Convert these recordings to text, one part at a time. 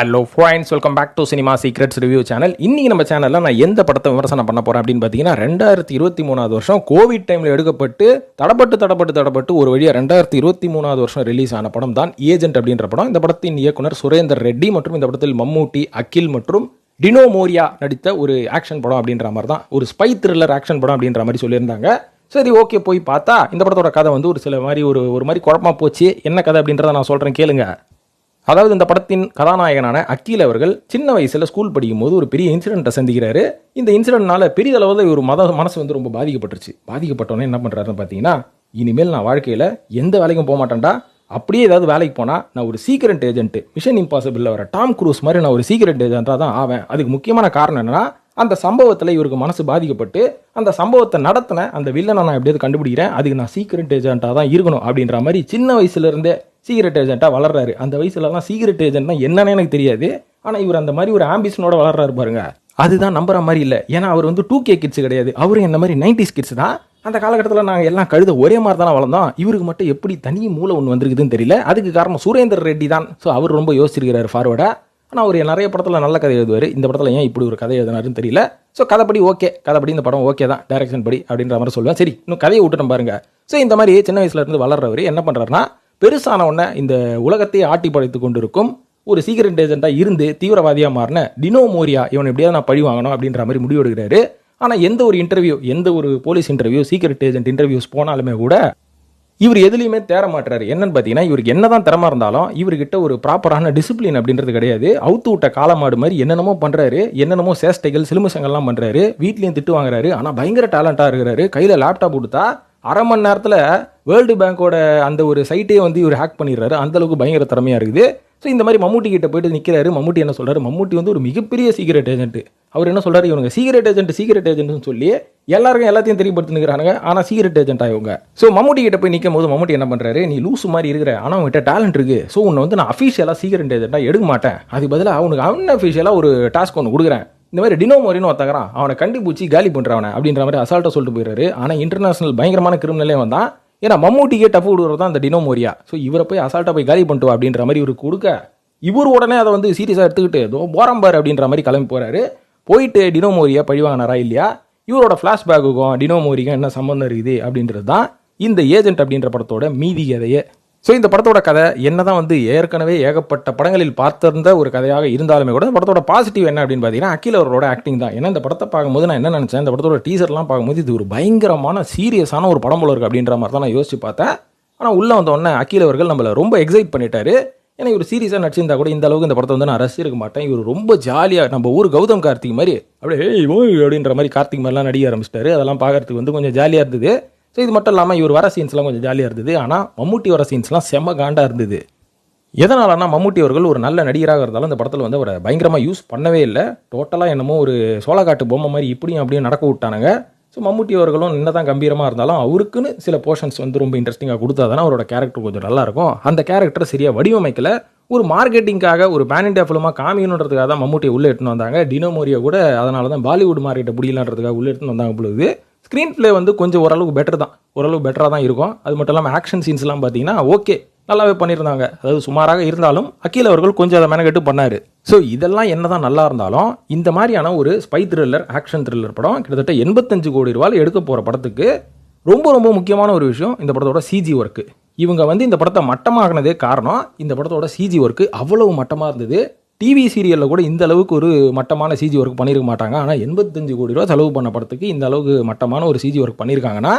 Hello friends welcome back to cinema secrets review channel இன்றைக்கி நம்ம சேனலில் நான் எந்த படத்தை விமர்சனம் பண்ண போகிறேன் அப்படின்னு பார்த்தீங்கன்னா ரெண்டாயிரத்தி இருபத்தி மூணாவது வருஷம் கோவிட் டைமில் எடுக்கப்பட்டு தடப்பட்டு தடப்பட்டு தடப்பட்டு ஒரு வழியாக ரெண்டாயிரத்தி இருபத்தி மூணாவது வருஷம் ரிலீஸ் ஆன படம் தான் ஏஜென்ட் அப்படின்ற படம். இந்த படத்தின் இயக்குனர் சுரேந்தர் ரெட்டி மற்றும் இந்த படத்தில் மம்மூட்டி அகில் மற்றும் டினோ மோரியா நடித்த ஒரு ஆக்ஷன் படம் அப்படின்ற மாதிரி தான். ஒரு ஸ்பை த்ரில்லர் ஆக்ஷன் படம் அப்படின்ற மாதிரி சொல்லியிருந்தாங்க. சரி ஓகே போய் பார்த்தா இந்த படத்தோட கதை வந்து ஒரு சில மாதிரி ஒரு ஒரு மாதிரி குழப்பமாக போச்சு. என்ன கதை அப்படின்றத நான் சொல்கிறேன் கேளுங்க. அதாவது இந்த படத்தின் கதாநாயகனான அக்கீல் அவர்கள் சின்ன வயசில் ஸ்கூல் படிக்கும்போது ஒரு பெரிய இன்சிடென்ட்டை சந்திக்கிறாரு. இந்த இன்சிடென்ட்னால பெரிய அளவில் இவர் மத மனசு வந்து ரொம்ப பாதிக்கப்பட்டுருச்சு. பாதிக்கப்பட்டோன்னே என்ன பண்ணுறாருன்னு பார்த்தீங்கன்னா இனிமேல் நான் வாழ்க்கையில் எந்த வேலைக்கும் போக மாட்டேன்டா. அப்படியே ஏதாவது வேலைக்கு போனால் நான் ஒரு சீக்ரெட் ஏஜென்ட்டு மிஷன் இம்பாசிபிளில் வர டாம் குரூஸ் மாதிரி நான் ஒரு சீக்ரெட் ஏஜென்ட்டாக தான் ஆவேன். அதுக்கு முக்கியமான காரணம் என்னன்னா அந்த சம்பவத்தில் இவருக்கு மனசு பாதிக்கப்பட்டு அந்த சம்பவத்தை நடத்தின அந்த வில்லனை நான் எப்படியாவது கண்டுபிடிக்கிறேன். அதுக்கு நான் சீக்ரெட் ஏஜென்ட்டாக தான் இருக்கணும் அப்படின்ற மாதிரி சின்ன வயசுலேருந்தே சீக்ரெட் ஏஜென்ட்டாக வளர்றாரு. அந்த வயசுலலாம் சீக்ரெட் ஏஜென்ட்னா என்னன்னு எனக்கு தெரியாது. ஆனால் இவர் அந்த மாதிரி ஒரு ஆம்பிஷனோட வளர்றாரு பாருங்க. அதுதான் நம்புற மாதிரி இல்லை. ஏன்னா அவர் வந்து டூ கே கிட்ஸ் கிடையாது. அவரும் என்ன மாதிரி நைன்டிஸ் கிட்ஸ் தான். அந்த காலகட்டத்தில் நாங்கள் எல்லாம் கழுத ஒரே மாதிரி தானே வளர்ந்தோம். இவருக்கு மட்டும் எப்படி தனி மூளை ஒன்று வந்திருக்குதுன்னு தெரியல. அதுக்கு காரணம் சுரேந்தர் ரெட்டி தான். ஸோ அவர் ரொம்ப யோசிச்சிருக்கிறார் ஃபார்வேர்டாக ஆனால் அவர் நிறைய படத்தில் நல்ல கதை எழுதுவார். இந்த படத்தில் ஏன் இப்படி ஒரு கதை எழுதினாருன்னு தெரியல. ஸோ கதைப்படி ஓகே கதைப்படி இந்த படம் ஓகே தான். டேரக்ஷன் படி அப்படின்ற மாதிரி சொல்லுவேன். சரி இன்னும் கதையை விட்டுட்டோம் பாருங்க. ஸோ இந்த மாதிரி சின்ன வயசுலேருந்து வளர்றவர் என்ன பண்ணுறாருன்னா பெருசான உடனே இந்த உலகத்தையே ஆட்டி படைத்து கொண்டிருக்கும் ஒரு சீக்ரெட் ஏஜென்ட்டாக இருந்து தீவிரவாதியாக மாறின டினோ மோரியா இவன் எப்படியாவது நான் பழி வாங்கணும் அப்படின்ற மாதிரி முடிவெடுக்கிறாரு. ஆனால் எந்த ஒரு இன்டர்வியூ எந்த ஒரு police interview secret agent interviews போனாலுமே கூட இவர் எதுலையுமே தேர மாட்டுறாரு. என்னன்னு பார்த்தீங்கன்னா இவருக்கு என்ன தான் திறமா இருந்தாலும் இவர்கிட்ட ஒரு ப்ராப்பரான டிசிப்ளின் அப்படின்றது கிடையாது. அவுத்து விட்ட காலமாடு மாதிரி என்னென்னமோ பண்ணுறாரு என்னென்னமோ சேஷ்டைகள் சிலுமிசங்கள்லாம் பண்ணுறாரு வீட்லேயும் திட்டு வாங்குறாரு. ஆனால் பயங்கர டேலண்ட்டாக இருக்கிறாரு. கையில் லேப்டாப் கொடுத்தா அரை மணி நேரத்தில் வேர்ல்டு பேங்கோட அந்த ஒரு சைட்டே வந்து இவர் ஹேக் பண்ணிடுறாரு. அந்தளவுக்கு பயங்கர திறமையாக இருக்குது. ஸோ இந்த மாதிரி மம்முட்டி கிட்ட போயிட்டு நிற்கிறாரு மம்முட்டி என்ன சொல்கிறார் மம்முட்டி வந்து ஒரு மிகப்பெரிய சீக்ரெட் ஏஜென்ட் அவர் என்ன சொல்கிறார் இவனுங்க சீக்ரெட் ஏஜென்ட் சீக்ரெட் ஏஜென்ட்னு சொல்லி எல்லாருக்கும் எல்லாத்தையும் தெரியப்படுத்தினுக்கிறானுங்க. ஆனால் சீக்ரெட் ஏஜென்ட் இவங்க. ஸோ மம்முட்டி கிட்ட போய் நிற்கும் போது மம்முட்டி என்ன பண்ணுறாரு நீ லூசு மாதிரி இருக்கிற ஆனால் அவங்ககிட்ட டேலண்ட் இருக்குது ஸோ உன்னை வந்து நான் அஃபீஷியலாக சீக்ரெட் ஏஜென்ட்டாக எடுக்க மாட்டேன். அதுக்கு பதிலாக அவனுக்கு அன்அஃபிஷியலாக ஒரு டாஸ்க் ஒன்று கொடுக்குறேன். இந்த மாதிரி டினோ மோரின்னு ஒருத்தகிறான் அவனை கண்டுபிடிச்சி காலி பண்ணுறவனை அப்படின்ற மாதிரி அசால்ட்டாக சொல்லிட்டு போயிடுறாரு. ஆனால் இன்டர்நேஷனல் பயங்கரமான கிரிமினலே வந்தான் ஏன்னா மம்மூட்டிக்கே டஃப் விடுறது தான் அந்த டினோ மோரியா ஸோ இவரை போய் அசால்ட்டாக போய் காலி பண்ணிட்டு அப்படின்ற மாதிரி இவருக்கு கொடுக்க இவர் உடனே அதை வந்து சீரியஸாக எடுத்துக்கிட்டு தோ போரம்பார் அப்படின்ற மாதிரி கிளம்பி போகிறாரு போயிட்டு டினோ மோரியா பழி வாங்கினாரா இல்லையா? இவரோட ஃப்ளாஷ்பேக்குக்கும் டினோ மோரிக்கும் என்ன சம்மந்தம் இருக்குது அப்படின்றது தான் இந்த ஏஜென்ட் அப்படின்ற படத்தோட மீதி கதையே. ஸோ இந்த படத்தோட கதை என்னதான் வந்து ஏற்கனவே ஏகப்பட்ட படங்களில் பார்த்திருந்த ஒரு கதையாக இருந்தாலுமே கூட இந்த படத்தோட பாசிட்டிவ் என்ன அப்படின்னு பார்த்தீங்கன்னா அகில் அவரோட ஆக்டிங் தான். ஏன்னா இந்த படத்தை பார்க்கும்போது நான் என்ன நினச்சேன் இந்த படத்தோட டீசர்லாம் பார்க்கும்போது இது ஒரு பயங்கரமான சீரியஸான ஒரு படம் போல இருக்கு அப்படின்ற மாதிரி தான் நான் யோசிச்சு பார்த்தேன். ஆனால் உள்ளே வந்த அகில் அவர்கள் நம்மளை ரொம்ப எக்ஸைட் பண்ணிட்டாரு. ஏன்னா இவர் சீரியஸாக நடிச்சிருந்தா கூட இந்த அளவுக்கு இந்த படத்தை வந்து நான் ரசிச்சிருக்க மாட்டேன். இவர் ரொம்ப ஜாலியாக நம்ம ஊர் கௌதம் கார்த்திக் மாதிரி அப்படியே ஓய் அப்படின்ற மாதிரி கார்த்திக் மாதிரிலாம் நடிக்க ஆரம்பிச்சிட்டாரு. அதெல்லாம் பார்க்கறதுக்கு வந்து கொஞ்சம் ஜாலியாக இருந்தது. இது மட்டும் இல்லாமல் இவர் வர சீன்ஸ்லாம் கொஞ்சம் ஜாலியாக இருந்தது. ஆனால் மம்முட்டி வர சீன்ஸ்லாம் செம்ம காண்டாக இருந்தது. எதனாலனா மம்முட்டி அவர்கள் ஒரு நல்ல நடிகராக இருந்தாலும் இந்த படத்தில் வந்து அவரை பயங்கரமாக யூஸ் பண்ணவே இல்லை. டோட்டலாக என்னமோ ஒரு சோளக்காட்டு பொம்மை மாதிரி இப்படியும் அப்படியும் நடக்க விட்டானுங்க. ஸோ மம்முட்டி அவர்களும் என்ன தான் கம்பீரமாக இருந்தாலும் அவருக்குன்னு சில போர்ஷன்ஸ் வந்து ரொம்ப இன்ட்ரெஸ்டிங்காக கொடுத்தா தானே அவரோட கேரக்டர் கொஞ்சம் நல்லா இருக்கும். அந்த கேரக்டரை சரியாக வடிவமைக்கல. ஒரு மார்க்கெட்டிங்காக ஒரு பேன் இண்டியா ஃபிலிமாக காமிக்கணுன்றதுக்காக தான் மம்முட்டியை உள்ளே எடுத்துன்னு வந்தாங்க. டினோமோரியா கூட அதனால தான் பாலிவுட் மார்க்கெட்டை பிடிக்கலான்றதுக்காக உள்ளே எடுத்துன்னு வந்தாங்க பொழுது ஸ்க்ரீன் ப்ளே வந்து கொஞ்சம் ஓரளவுக்கு பெட்டர் தான். ஓரளவுக்கு பெட்டராக தான் இருக்கும். அது மட்டும் இல்லாமல் ஆக்ஷன் சீன்ஸ்லாம் பார்த்தீங்கன்னா ஓகே நல்லாவே பண்ணியிருந்தாங்க. அதாவது சுமாராக இருந்தாலும் அக்கீல் அவர்கள் கொஞ்சம் அதை மெனக்கெட்டு பண்ணார். ஸோ இதெல்லாம் என்ன தான் நல்லா இருந்தாலும் இந்த மாதிரியான ஒரு ஸ்பை த்ரில்லர் ஆக்ஷன் த்ரில்லர் படம் கிட்டத்தட்ட எண்பத்தஞ்சு கோடி ரூபாய் எடுக்க போகிற படத்துக்கு ரொம்ப ரொம்ப முக்கியமான ஒரு விஷயம் இந்த படத்தோட சிஜி ஒர்க்கு இவங்க வந்து இந்த படத்தை மட்டமாகினதே காரணம் இந்த படத்தோட சிஜி ஒர்க்கு அவ்வளவு மட்டமாக இருந்தது. டிவி சீரியலில் கூட இந்த அளவுக்கு ஒரு மட்டமான சிஜி ஒர்க் பண்ணியிருக்க மாட்டாங்க. ஆனால் எண்பத்தஞ்சு கோடி ரூபா செலவு பண்ண படத்துக்கு இந்த அளவுக்கு மட்டமான ஒரு சிஜி ஒர்க் பண்ணியிருக்காங்கன்னா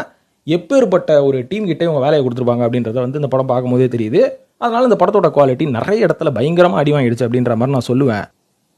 எப்பேற்பட்ட ஒரு டீம் கிட்டே இவங்க வேலையை கொடுத்துருப்பாங்க அப்படின்றத வந்து இந்த படம் பார்க்கும்போதே தெரியுது. அதனால் இந்த படத்தோட குவாலிட்டி நிறைய இடத்துல பயங்கரமாக அடி வாங்கிடுச்சு அப்படின்ற மாதிரி நான் சொல்லுவேன்.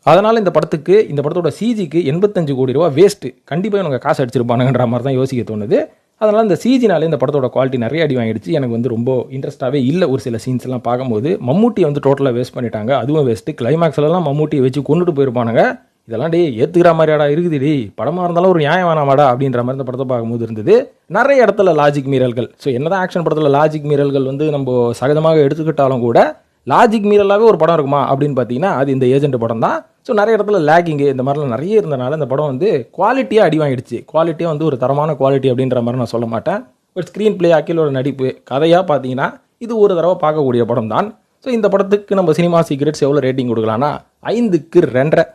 அதனால் இந்த படத்துக்கு இந்த படத்தோட சிஜிக்கு எண்பத்தஞ்சு கோடி ரூபா வேஸ்ட்டு கண்டிப்பாக இவங்க காசு அடிச்சிருப்பானுங்கன்ற மாதிரி தான் யோசிக்க தோணுது. அதனால் இந்த சிஜினாலே இந்த படத்தோட குவாலிட்டி நிறைய அடி வாங்கிடுச்சு. எனக்கு வந்து ரொம்ப இன்ட்ரெஸ்ட்டாகவே இல்லை ஒரு சில சீன்ஸ்லாம் பார்க்கும்போது. மம்மூட்டியை வந்து டோட்டலாக வேஸ்ட் பண்ணிட்டாங்க. அதுவும் வேஸ்ட்டு கிளைமேக்ஸ்லலாம் மம்மூட்டியை வச்சு கொண்டுட்டு போயிருப்பானுங்க. இதெல்லாம் டே ஏற்றுக்கிற மாதிரியாடா இருக்குது டி படமாக இருந்தாலும் ஒரு நியாயம் வேணாமாடா அப்படின்ற மாதிரி இந்த படத்தை பார்க்கும்போது இருந்தது. நிறைய இடத்துல லாஜிக் மீறல்கள் ஸோ என்னதான் ஆக்ஷன் படத்தில் லாஜிக் மீறல்கள் வந்து நம்ம சகஜமாக எடுத்துக்கிட்டாலும் கூட லாஜிக் மீறலாகவே ஒரு படம் இருக்குமா அப்படின்னு பார்த்தீங்கன்னா அது இந்த ஏஜென்ட் படம் தான் ஸோ நிறைய இடத்துல லேக்கிங்கு இந்த மாதிரிலாம் நிறைய இருந்தனால இந்த படம் வந்து குவாலிட்டியாக அடி வாங்கிடுச்சு. குவாலிட்டியாக வந்து ஒரு தரமான குவாலிட்டி அப்படின்ற மாதிரி நான் சொல்ல மாட்டேன். ஒரு ஸ்க்ரீன் பிளே அக்கிலோட நடிப்பு கதையாக பார்த்தீங்கன்னா இது ஒரு தடவை பார்க்கக்கூடிய படம் தான் ஸோ இந்த படத்துக்கு நம்ம சினிமா சீக்ரெட்ஸ் எவ்வளோ ரேட்டிங் கொடுக்கலான்னா ஐந்துக்கு ரெண்டரை.